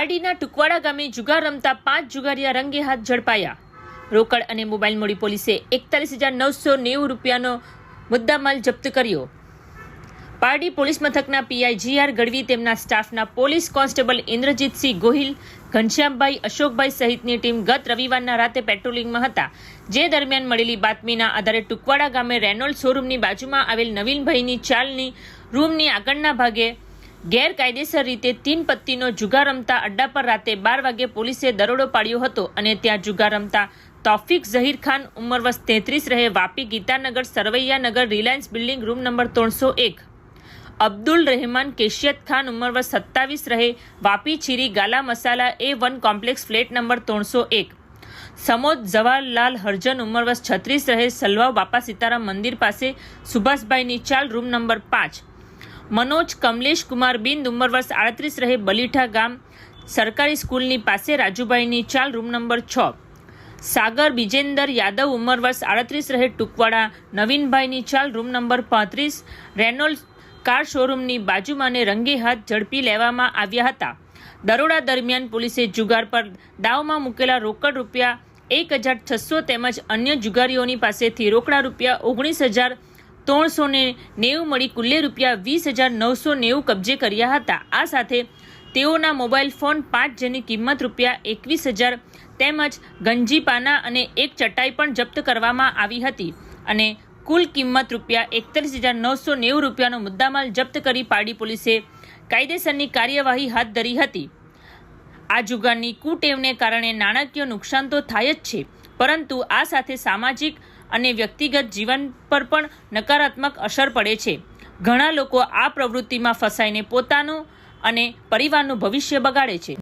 પારડીના ટુકવાડા ગામે જુગાર રમતા પાંચ જુગારિયા રંગે હાથ ઝડપાયા. રોકડ અને મોબાઈલ મોડી પોલીસે એકતાલીસ હજાર નવસો નેવું રૂપિયાનો મુદ્દામાલ જપ્ત કર્યો. પારડી પોલીસ મથકના પીઆઈ જીઆર ગઢવી તેમના સ્ટાફના પોલીસ કોન્સ્ટેબલ ઇન્દ્રજીતસિંહ ગોહિલ, ઘનશ્યામભાઈ અશોકભાઈ સહિતની ટીમ ગત રવિવારના રાતે પેટ્રોલિંગમાં હતા. જે દરમિયાન મળેલી બાતમીના આધારે ટુકવાડા ગામે રેનોલ્ડ શોરૂમની બાજુમાં આવેલ નવીનભાઈની ચાલની રૂમની આગળના ભાગે ગેરકાયદેસર રીતે તીન પત્તીનો જુગાર રમતા અડ્ડા પર રાતે બાર વાગે પોલીસે દરોડો પાડ્યો હતો અને ત્યાં જુગાર રમતા તોફિક ઝહીર ખાન ઉંમર વર્ષ તેત્રીસ રહે Vapi Gitanagar Sarvaiyanagar Reliance building room number ત્રણસો એક. અબ્દુલ રહેમાન કેશિયત ખાન ઉંમર વર્ષ સત્તાવીસ રહે વાપી છીરી ગાલા મસાલા A one complex flat number ત્રણસો એક. સમોદ જવાહરલાલ હરજન ઉંમર વર્ષ છત્રીસ રહે સલવાવ બાપા સીતારામ મંદિર પાસે સુભાષભાઈની ચાલ રૂમ નંબર પાંચ. મનોજ કમલેશ કુમાર બિંદ ઉંમર વર્ષ આડત્રીસ રહે બલીઠા ગામ સરકારી સ્કૂલની પાસે રાજુભાઈની ચાલ રૂમ નંબર છ. સાગર બિજેન્દર યાદવ ઉંમર વર્ષ આડત્રીસ રહે ટુકવાડા નવીનભાઈની ચાલ રૂમ નંબર પાંત્રીસ. રેનોલ્ડ કાર શોરૂમની બાજુમાં ને રંગે હાથ ઝડપી લેવામાં આવ્યા હતા. દરોડા દરમિયાન પોલીસે જુગાર પર દાવમાં મૂકેલા રોકડ રૂપિયા એક હજાર છસો તેમજ અન્ય જુગારીઓની પાસેથી રોકડા રૂપિયા ઓગણીસ હજાર ત્રણસો ને નેવું મળી કુલ્લે રૂપિયા વીસ હજાર નવસો નેવું કબજે કર્યા હતા. આ સાથે તેઓના મોબાઈલ ફોન પાંચ જેની કિંમત રૂપિયા એકવીસ હજાર તેમજ ગંજીપાના અને એક ચટાઈ પણ જપ્ત કરવામાં આવી હતી અને કુલ કિંમત રૂપિયા એકત્રીસ હજાર નવસો નેવું રૂપિયાનો મુદ્દામાલ જપ્ત કરી પાડી પોલીસે કાયદેસરની કાર્યવાહી હાથ ધરી હતી. આ જુગારની કુટેવને કારણે નાણાકીય નુકસાન તો થાય જ છે, પરંતુ આ સાથે સામાજિક અને વ્યક્તિગત જીવન પર પણ નકારાત્મક અસર પડે છે. ઘણા લોકો આ પ્રવૃત્તિમાં ફસાઈને પોતાનું અને પરિવારનું ભવિષ્ય બગાડે છે.